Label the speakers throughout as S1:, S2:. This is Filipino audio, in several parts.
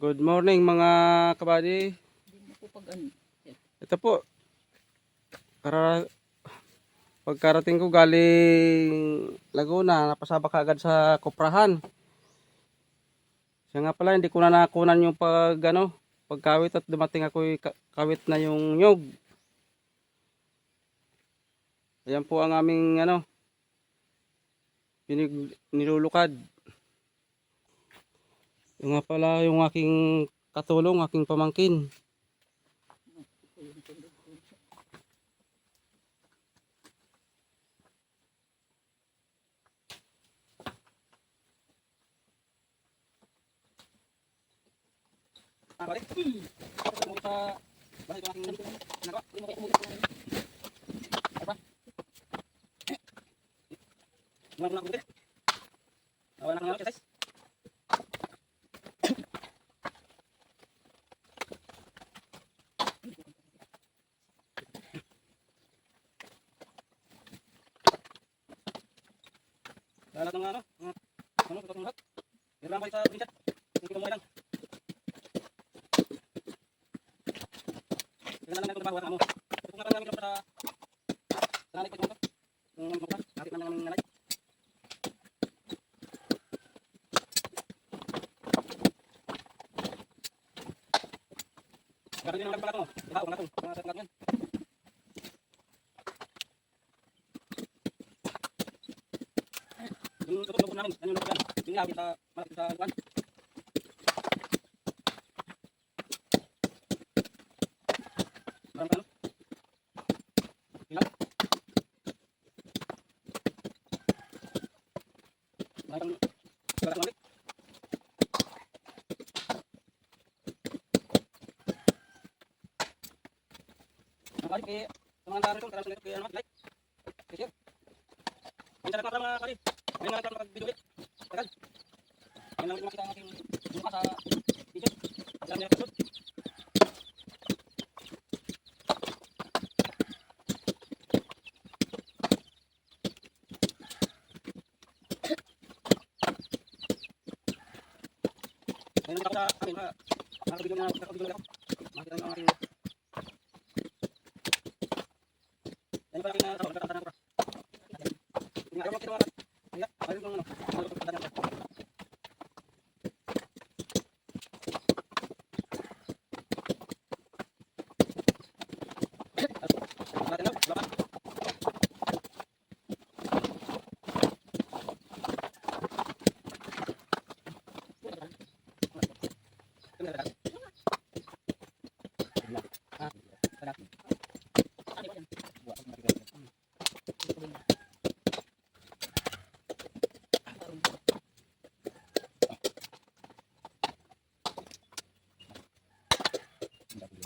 S1: Good morning mga kabady. Ito po. Para pagkarating ko galing Laguna, napasabak agad sa kuprahan. Siya nga pala, hindi ko na nakunan yung pag, ano, pagkawit at dumating ako kawit na yung nyog. Ayan po ang aming ano, pinig, nilulukad. Yung nga pala yung aking katulong, aking pamangkin. Balik. Ako sa balik ang aking nagawa. Hindi mo kayo umulit. Apa? Wala ko na umulit. Wala na ako guys. Lahat ng ano, mga ano, tutok ng lahat. Meron lang balik sa pinchat. Hindi ko mo lang. Kailan lang natin trabaho ang amo. Kung nga namin sa sa nanay ko ito. Yung mga nakit namin ng nanay. Gagawin din ang nagpala ko. Ihaw na ito. Mga sa yan. Yung tutok ng namin, ano yung namin? Yung lagi sa malapit sa kuwan. Parang ano? Ilaw? Parang wala kang ulit. Ang kali kay sa mga taro ito, karang sulit kay ano, like. Kay share. Ang sarap na pala mga kali. May mga taro mag-video ulit. Tagal. May lang makita ang aking mukha sa video. Alam niya kasunod. May nakita ko sa akin ha. Nakabigyan na nakabigyan na ako. Makita niyo ang aking Yan pala aking trabaho, nagtatanong ko. Hindi nga, ayaw makita mga Kaya, ayaw kong ano, ayaw kong pagdadan ko. Natin daw, laban.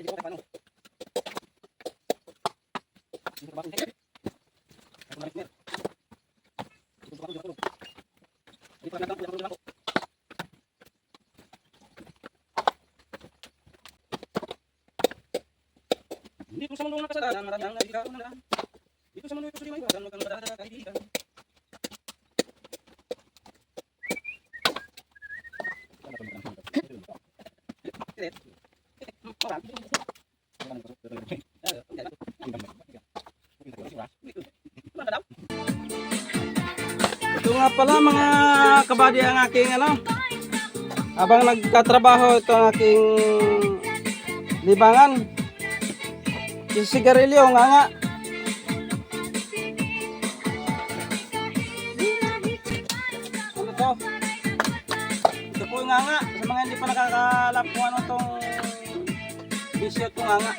S1: Nakaisip ko kung paano. Hindi ko ba kung? Ako na rin. Gusto ko ba kung? Hindi pa nagdang, kuya ko ako. Dito sa mundo ng kasalanan, marami ang nabigao na lang. Dito sa mundo ito sa may iwasan, huwag kang madada kaibigan. Ito nga pala mga kabady ang aking ano. Habang nagtatrabaho ito ang aking libangan. Yung sigarilyo nga nga. Ano to? Ito po nga nga. Sa mga hindi pa nakakalap kung Di siya ah, kumanga.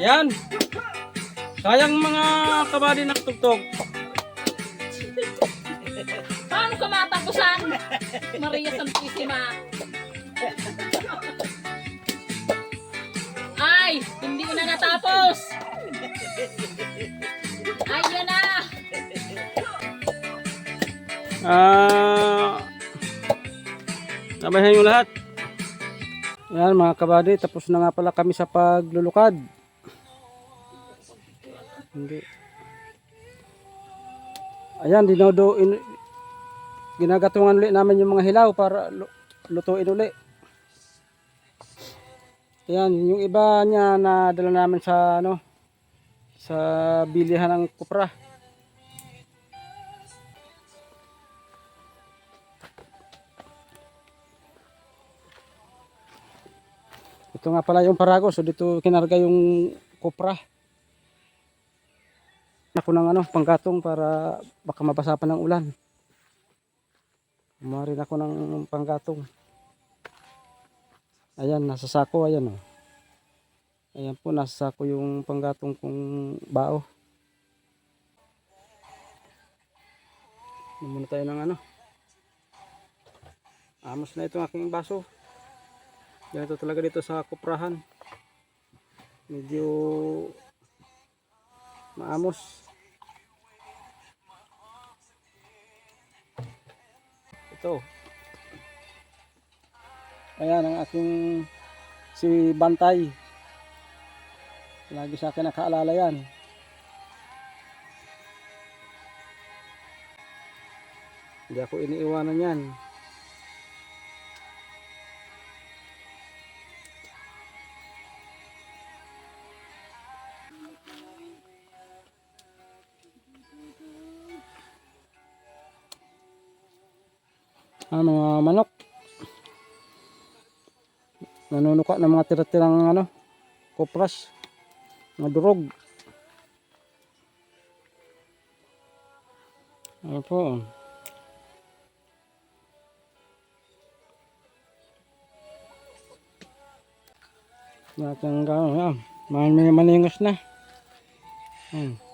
S1: Ayan. Sayang mga kabali naktugtog.
S2: Paano ka matapusan? Maria Santissima. Ay, hindi na natapos. Ay, yan na.
S1: Ah. Sabayan yung lahat. Yan mga kabady, tapos na nga pala kami sa paglulukad. Hindi. Ayan, dinodo in, ginagatungan ulit namin yung mga hilaw para lu- lutuin uli. Ayan, yung iba niya na dala namin sa ano sa bilihan ng kupra. Ito nga pala yung Paragos. So dito kinarga yung kopra. Ako ng ano, panggatong para baka mabasa pa ng ulan. Kumuha rin ako ng panggatong. Ayan, nasa sako. Ayan o. Ayan po, nasa sako yung panggatong kong bao. Ano muna tayo ng ano. Amos na itong aking baso. Ganito talaga dito sa kuprahan. Medyo maamos. Ito. Ayan ang aking si Bantay. Lagi sa akin nakaalala yan. Hindi ako iniiwanan yan. Ano mga manok. Nanunuka ng mga tira-tirang ano, kopras. Mga durog. Ano po. Natin gano'n. Ah, may maningos na. Hmm.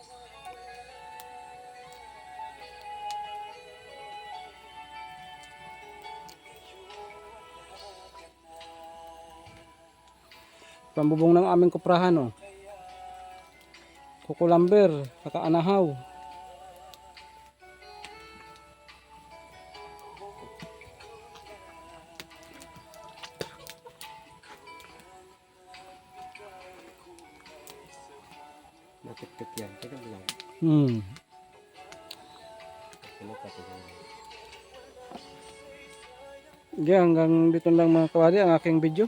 S1: Pambubong ng aming kuprahan oh. Kukulamber, saka anahaw.
S3: Matik-tik yan. Teka lang.
S1: Hmm. Hindi, hanggang dito lang mga kawali ang aking video.